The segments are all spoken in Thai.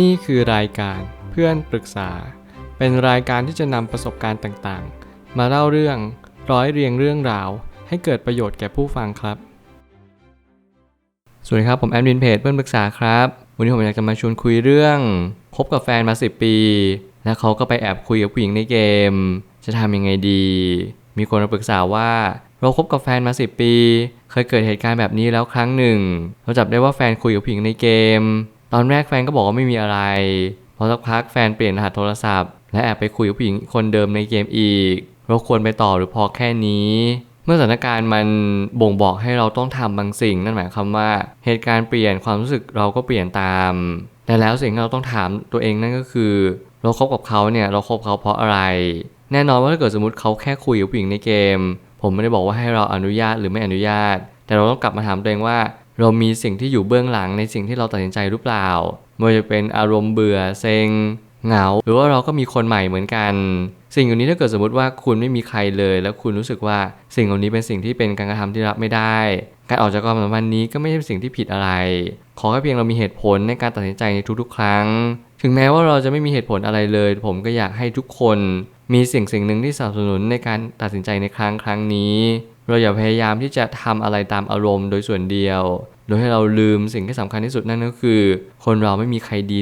นี่คือรายการเพื่อนปรึกษา เป็นรายการที่จะนำประสบการณ์ต่างๆ มาเล่าเรื่องร้อยเรียงเรื่องราว ให้เกิดประโยชน์แก่ผู้ฟังครับ สวัสดีครับ ผมแอดมินเพจเพื่อนปรึกษาครับ วันนี้ผมอยากจะมาชวนคุยเรื่องคบกับแฟนมา 10 ปี แล้วเขาก็ไปแอบคุยกับผู้หญิงในเกม จะทำยังไงดี มีคนมาปรึกษาว่าเราคบกับแฟนมา 10 ปี เคยเกิดเหตุการณ์แบบนี้แล้วครั้งหนึ่ง เราจับได้ว่าแฟนคุยกับผู้หญิงในเกม ตอนแรกแฟนก็บอกว่าไม่มีอะไร พอสักพักแฟนเปลี่ยนรหัสโทรศัพท์ และแอบไปคุยกับผู้หญิงคนเดิมในเกมอีก เราควรไปต่อหรือพอแค่นี้ เมื่อสถานการณ์มันบ่งบอกให้เราต้องทำบางสิ่ง นั่นหมายความว่าเหตุการณ์เปลี่ยนความรู้สึกเราก็เปลี่ยนตาม แต่แล้วสิ่งที่เราต้องถามตัวเองนั่นก็คือ เราคบกับเขาเนี่ยเราคบเขาเพราะอะไร แน่นอนว่าถ้าเกิดสมมติเขาแค่คุยกับผู้หญิงในเกม ผมไม่ได้บอกว่าให้เราอนุญาตหรือไม่อนุญาต แต่เราต้องกลับมาถามตัวเองว่า เรามีสิ่งที่อยู่เบื้องหลังในสิ่งที่เราตัดสินใจหรือเปล่าไม่ว่าจะเป็นอารมณ์เบื่อเซ็งเหงา หรือว่าเราก็มีคนใหม่เหมือนกัน สิ่งเหล่านี้ถ้าเกิดสมมติว่าคุณไม่มีใครเลย แล้วคุณรู้สึกว่าสิ่งเหล่านี้เป็นสิ่งที่เป็นการกระทำที่รับไม่ได้ การออกจากความสัมพันธ์นี้ก็ไม่ใช่สิ่งที่ผิดอะไร ขอแค่เพียงเรามีเหตุผลในการตัดสินใจในทุกๆ ครั้ง ถึงแม้ว่าเราจะไม่มีเหตุผลอะไรเลย ผมก็อยากให้ทุกคน มีสิ่งสิ่งหนึ่งที่สนับสนุนในการตัดสินใจในครั้งครั้งนี้ เราอย่าพยายามที่จะทำอะไรตามอารมณ์โดยส่วนเดียว โดยให้เราลืมสิ่งที่สำคัญที่สุดนั่นก็คือ คนเราไม่มีใครดี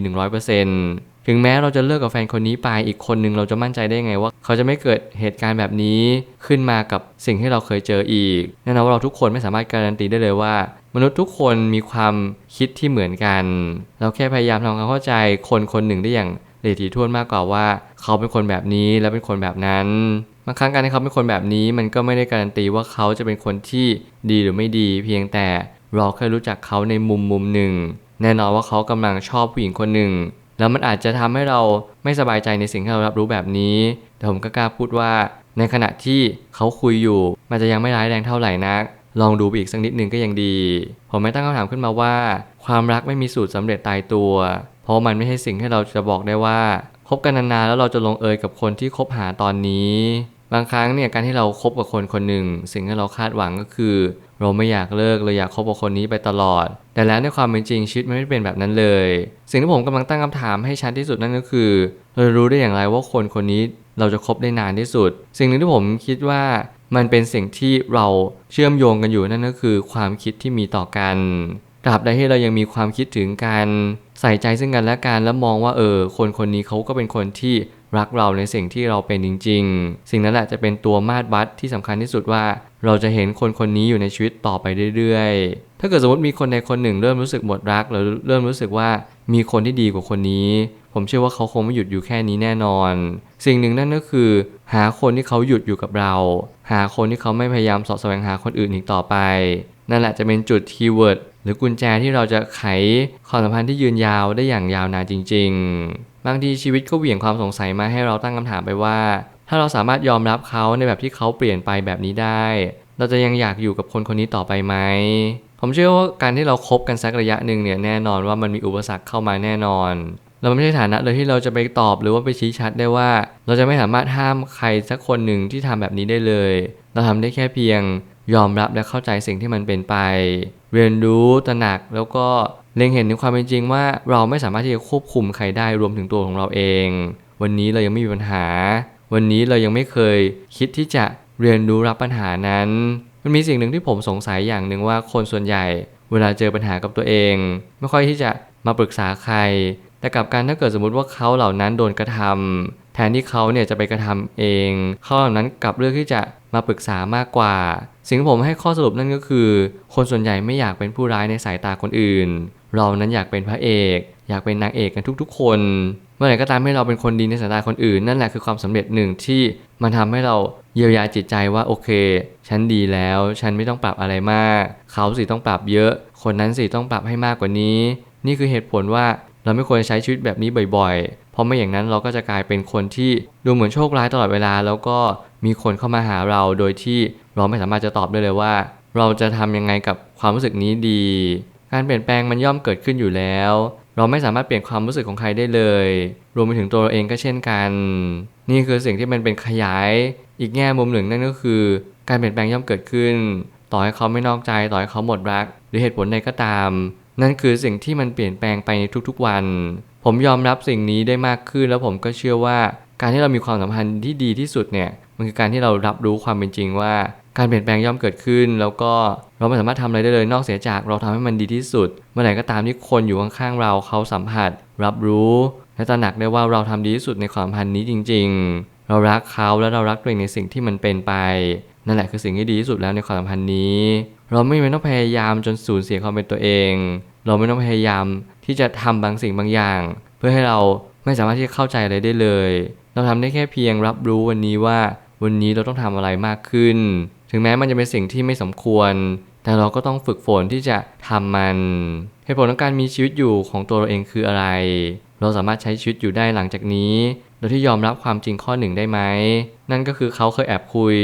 100%ถึงแม้เราจะเลิกกับแฟนคนนี้ไปอีกคนนึงเราจะมั่นใจได้ไงว่า เขาจะไม่เกิดเหตุการณ์แบบนี้ขึ้นมากับสิ่งที่เราเคยเจออีกแน่นอนว่าเราทุกคนไม่สามารถการันตีได้เลยว่า มนุษย์ทุกคนมีความคิดที่เหมือนกัน เราแค่พยายามทำความเข้าใจคนคนหนึ่งได้อย่างละเอียดถี่ถ้วนมากกว่าว่า เขาเป็นคนแบบนี้และเป็นคนแบบนั้น บางครั้งการที่เขาเป็นคนแบบนี้ มันก็ไม่ได้การันตีว่าเขาจะเป็นคนที่ดีหรือไม่ดี เพียงแต่เราแค่รู้จักเขาในมุมมุมหนึ่ง แน่นอนว่าเขากำลังชอบผู้หญิงคนหนึ่ง แล้วมันอาจจะทำให้เราไม่สบายใจในสิ่งที่เรารับรู้แบบนี้ แต่ผมก็กล้าพูดว่าในขณะที่เขาคุยอยู่ มันจะยังไม่ร้ายแรงเท่าไหร่นัก ลองดูไปอีกสักนิดนึงก็ยังดี ผมไม่ตั้งคำถามขึ้นมาว่า ความรักไม่มีสูตรสำเร็จตายตัว เพราะมันไม่ใช่สิ่งที่เราจะบอกได้ว่า คบกันนานๆแล้วเราจะลงเอยกับคนที่คบหาตอนนี้ บางครั้งเนี่ยการที่เราคบกับคนคนหนึ่ง สิ่งที่เราคาดหวังก็คือ เราไม่อยากเลิกเราอยากคบกับคนนี้ไปตลอด แต่แล้วในความเป็นจริงชีวิตมันไม่เป็นแบบนั้นเลย สิ่งที่ผมกำลังตั้งคำถามให้ชัดที่สุดนั่นก็คือเรารู้ได้อย่างไรว่าคนคนนี้เราจะคบได้นานที่สุด สิ่งหนึ่งที่ผมคิดว่ามันเป็นสิ่งที่เราเชื่อมโยงกันอยู่นั่นก็คือ ความคิดที่มีต่อกันตราบใดที่เรายังมีความคิดถึงกัน ใส่ใจซึ่งกันและกันแล้วมองว่าเออ คนคนนี้เขาก็เป็นคนที่รักเราในสิ่งที่เราเป็นจริง ๆ สิ่งนั้นแหละจะเป็นตัวมาตรวัดที่สำคัญที่สุดว่า เราจะเห็นคนคนนี้อยู่ในชีวิตต่อไปเรื่อยๆ ถ้าเกิดสมมติมีคนใดคนหนึ่งเริ่มรู้สึกหมดรักหรือเริ่มรู้สึกว่ามีคนที่ดีกว่าคนนี้ ผมเชื่อว่าเขาคงไม่หยุดอยู่แค่นี้แน่นอน สิ่งหนึ่งนั่นก็คือ หาคนที่เขาหยุดอยู่กับเรา หาคนที่เขาไม่พยายามสอบแสวงหาคนอื่นอีกต่อไป นั่นแหละจะเป็นจุดคีย์เวิร์ด หรือกุญแจที่เราจะไขความสัมพันธ์ที่ยืนยาวได้อย่างยาวนานจริง ๆ บางทีชีวิตก็เหวี่ยงความสงสัยมาให้เราตั้งคำถามไปว่า ถ้าเราสามารถยอมรับเขาในแบบที่เขาเปลี่ยนไปแบบนี้ได้ เราจะยังอยากอยู่กับคนคนนี้ต่อไปไหมผมเชื่อว่าการที่เราครบกันสักระยะหนึ่งเนี่ยแน่นอนว่ามันมีอุปสรรคเข้ามาแน่นอนเราไม่ใช่ฐานะเลยที่เราจะไปตอบหรือว่าไปชี้ชัดได้ว่า เราจะไม่สามารถห้ามใครสักคนหนึ่งที่ทำแบบนี้ได้เลย เราทำได้แค่เพียง ยอมรับและเข้าใจสิ่งที่มันเป็นไป เรียนรู้ตระหนักแล้วก็เล็งเห็นถึงความเป็นจริงว่าเราไม่สามารถที่จะควบคุมใครได้รวมถึงตัวของเราเอง วันนี้เรายังไม่มีปัญหา วันนี้เรายังไม่เคยคิดที่จะเรียนรู้รับปัญหานั้น มันมีสิ่งหนึ่งที่ผมสงสัยอย่างหนึ่งว่าคนส่วนใหญ่ เวลาเจอปัญหากับตัวเอง ไม่ค่อยที่จะมาปรึกษาใคร แต่กับการถ้าเกิดสมมติว่าเขาเหล่านั้นโดนกระทำ แทนที่เขาเนี่ยจะไปกระทำเองเขาเหล่านั้นกลับเลือกที่จะมาปรึกษามากกว่า สิ่งที่ผมให้ข้อสรุปนั่นก็คือ คนส่วนใหญ่ไม่อยากเป็นผู้ร้ายในสายตาคนอื่น เรานั้นอยากเป็นพระเอก อยากเป็นนางเอกกันทุกๆ คนเมื่อไหร่ก็ตามให้เราเป็นคนดีในสายตาคนอื่น นั่นแหละคือความสำเร็จหนึ่งที่มันทำให้เราเยียวยาจิตใจว่าโอเค ฉันดีแล้ว ฉันไม่ต้องปรับอะไรมาก เขาสิต้องปรับเยอะ คนนั้นสิต้องปรับให้มากกว่านี้ นี่คือเหตุผลว่า เราไม่ควรใช้ชีวิตแบบนี้บ่อยๆ เพราะไม่อย่างนั้นเราก็จะกลายเป็นคนที่ดูเหมือนโชคร้ายตลอดเวลา แล้วก็มีคนเข้ามาหาเราโดยที่เราไม่สามารถจะตอบได้เลยว่า เราจะทำยังไงกับความรู้สึกนี้ดี การเปลี่ยนแปลงมันย่อมเกิดขึ้นอยู่แล้ว เราไม่สามารถเปลี่ยนความรู้สึกของใครได้เลย รวมไปถึงตัวเราเองก็เช่นกัน นี่คือสิ่งที่มันเป็นขยายอีกแง่มุมหนึ่งนั่นก็คือ การเปลี่ยนแปลงย่อมเกิดขึ้น ต่อให้เขาไม่นอกใจต่อให้เขาหมดรัก หรือเหตุผลใดก็ตาม นั่นคือสิ่งที่มันเปลี่ยนแปลงไปในทุกๆวัน ผมยอมรับสิ่งนี้ได้มากขึ้น แล้วผมก็เชื่อว่า การที่เรามีความสัมพันธ์ที่ดีที่สุดเนี่ยมันคือการที่เรารับรู้ความเป็นจริงว่า การเปลี่ยนแปลงย่อมเกิดขึ้น แล้วก็เราไม่สามารถทำอะไรได้เลยนอกเสียจากเราทำให้มันดีที่สุด เมื่อไหร่ก็ตามที่คนอยู่ข้างๆเราเขาสัมผัส รับรู้และตระหนักได้ว่าเราทำดีที่สุดในความสัมพันธ์นี้จริง ๆ เรารักเขาและเรารักตัวเองในสิ่งที่มันเป็นไป นั่นแหละคือสิ่งที่ดีที่สุดแล้วในความสัมพันธ์นี้ เราไม่จำเป็นต้องพยายามจนสูญเสียความเป็นตัวเอง เราไม่ต้องพยายามที่จะทำบางสิ่งบางอย่าง เพื่อให้เราไม่สามารถที่จะเข้าใจอะไรได้เลย เราทำได้แค่เพียงรับรู้วันนี้ว่า วันนี้เราต้องทำอะไรมากขึ้น ถึงแม้มันจะเป็นสิ่งที่ไม่สมควร แต่เราก็ต้องฝึกฝนที่จะทำมันเหตุผลของการมีชีวิตอยู่ของตัวเราเองคืออะไร เราสามารถใช้ชีวิตอยู่ได้หลังจากนี้โดยที่ยอมรับความจริงข้อหนึ่งได้ไหม นั่นก็คือเขาเคยแอบคุย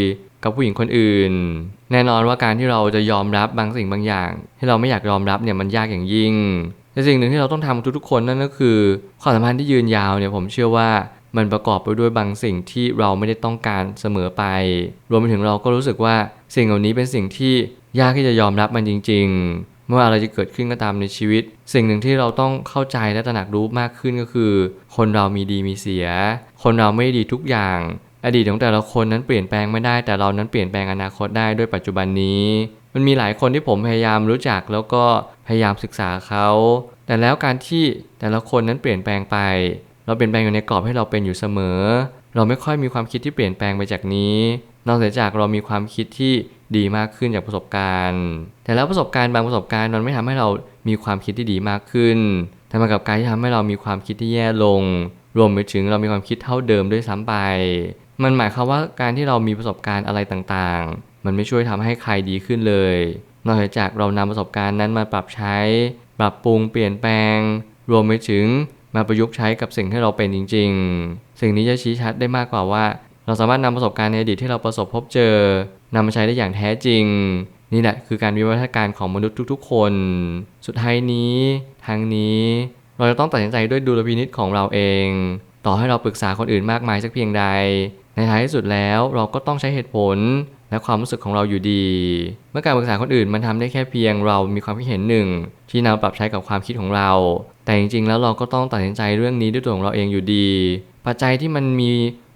กับผู้หญิงคนอื่น แน่นอนว่าการที่เราจะยอมรับบางสิ่งบางอย่าง ที่เราไม่อยากยอมรับเนี่ยมันยากอย่างยิ่งแต่สิ่งหนึ่งที่เราต้องทำทุกๆคนนั่นก็คือความสัมพันธ์ที่ยืนยาวเนี่ยผมเชื่อว่ามันประกอบไปด้วยบางสิ่งที่เราไม่ได้ต้องการเสมอไป รวมไปถึงเราก็รู้สึกว่าสิ่งเหล่านี้เป็นสิ่งที่ยากที่จะยอมรับมันจริงๆไม่ว่าอะไรจะเกิดขึ้นก็ตามในชีวิต สิ่งหนึ่งที่เราต้องเข้าใจและตระหนักรู้มากขึ้นก็คือ คนเรามีดีมีเสีย คนเราไม่ดีทุกอย่าง อดีตของแต่ละคนนั้นเปลี่ยนแปลงไม่ได้ แต่เรานั้นเปลี่ยนแปลงอนาคตได้ด้วยปัจจุบันนี้ มันมีหลายคนที่ผมพยายามรู้จักแล้วก็พยายามศึกษาเขา แต่แล้วการที่แต่ละคนนั้นเปลี่ยนแปลงไป เราเปลี่ยนแปลงอยู่ในกรอบให้เราเป็นอยู่เสมอ เราไม่ค่อยมีความคิดที่เปลี่ยนแปลงไปจากนี้ นอกจากเรามีความคิดที่ดีมากขึ้นจากประสบการณ์ แต่แล้วประสบการณ์บางประสบการณ์มันไม่ทำให้เรามีความคิดที่ดีมากขึ้นแต่มากับการที่ทำให้เรามีความคิดที่แย่ลง รวมไปถึงเรามีความคิดเท่าเดิมด้วยซ้ำไป มันหมายความว่าการที่เรามีประสบการณ์อะไรต่างๆ มันไม่ช่วยทำให้ใครดีขึ้นเลย นอกจากเรานำประสบการณ์นั้นมาปรับใช้ ปรับปรุงเปลี่ยนแปลง รวมไปถึงมาประยุกต์ใช้กับสิ่งที่เราเป็นจริง ๆ สิ่งนี้จะชี้ชัดได้มากกว่าว่า เราสามารถนำประสบการณ์ในอดีตที่เราประสบพบเจอนำมาใช้ได้อย่างแท้จริง นี่แหละคือการวิวัฒนาการของมนุษย์ทุกๆ คน สุดท้ายนี้ ทางนี้ เราจะต้องตัดสินใจด้วยดุลพินิจของเราเอง ต่อให้เราปรึกษาคนอื่นมากมายสักเพียงใด ในท้ายที่สุดแล้วเราก็ต้องใช้เหตุผลและความรู้สึกของเราอยู่ดี เมื่อการปรึกษาคนอื่นมันทำได้แค่เพียงเรามีความคิดเห็นหนึ่ง ที่นำปรับใช้กับความคิดของเรา แต่จริงๆ แล้วเราก็ต้องตัดสินใจเรื่องนี้ด้วยตัวของเราเองอยู่ดี ปัจจัยที่มันมี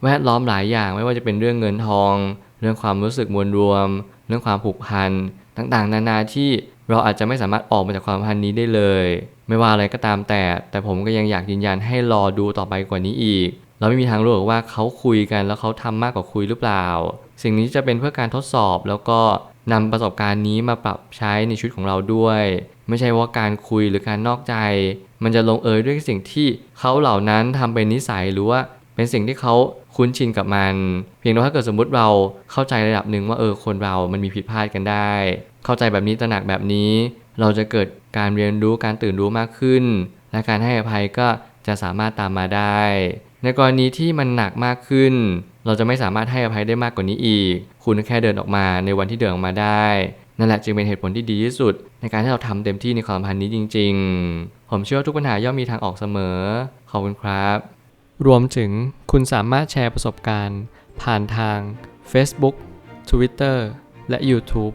แวดล้อมหลายอย่างไม่ว่าจะเป็นเรื่องเงินทอง เรื่องความรู้สึกมวลรวม เรื่องความผูกพันต่างๆ นานาที่ เราอาจจะไม่สามารถออกมาจากความสัมพันธ์นี้ได้เลย ไม่ว่าอะไรก็ตามแต่ แต่ผมก็ยังอยากยืนยันให้รอดูต่อไปกว่านี้อีก เราไม่มีทางรู้หรอกว่าเขาคุยกันแล้วเขาทำมากกว่าคุยหรือเปล่า สิ่งนี้จะเป็นเพื่อการทดสอบแล้วก็นำประสบการณ์นี้มาปรับใช้ในชีวิตของเราด้วย ไม่ใช่ว่าการคุยหรือการนอกใจ มันจะลงเอยด้วยสิ่งที่เขาเหล่านั้นทำเป็นนิสัยหรือว่าเป็นสิ่งที่เขาคุ้นชินกับมัน เพียงแต่ถ้าเกิดสมมติเราเข้าใจระดับหนึ่งว่าเออคนเรามันมีผิดพลาดกันได้ เข้าใจแบบนี้ตระหนักแบบนี้ เราจะเกิดการเรียนรู้การตื่นรู้มากขึ้น และการให้อภัยก็จะสามารถตามมาได้ ในกรณีที่มันหนักมากขึ้น เราจะไม่สามารถให้อภัยได้มากกว่านี้อีก คุณแค่เดินออกมาในวันที่เดินออกมาได้ นั่นแหละจึงเป็นเหตุผลที่ดีที่สุด ในการที่เราทำเต็มที่ในความสัมพันธ์นี้จริง ๆ ผมเชื่อว่าทุกปัญหาย่อมมีทางออกเสมอ ขอบคุณครับ รวมถึงคุณสามารถแชร์ประสบการณ์ ผ่านทาง Facebook Twitter และ YouTube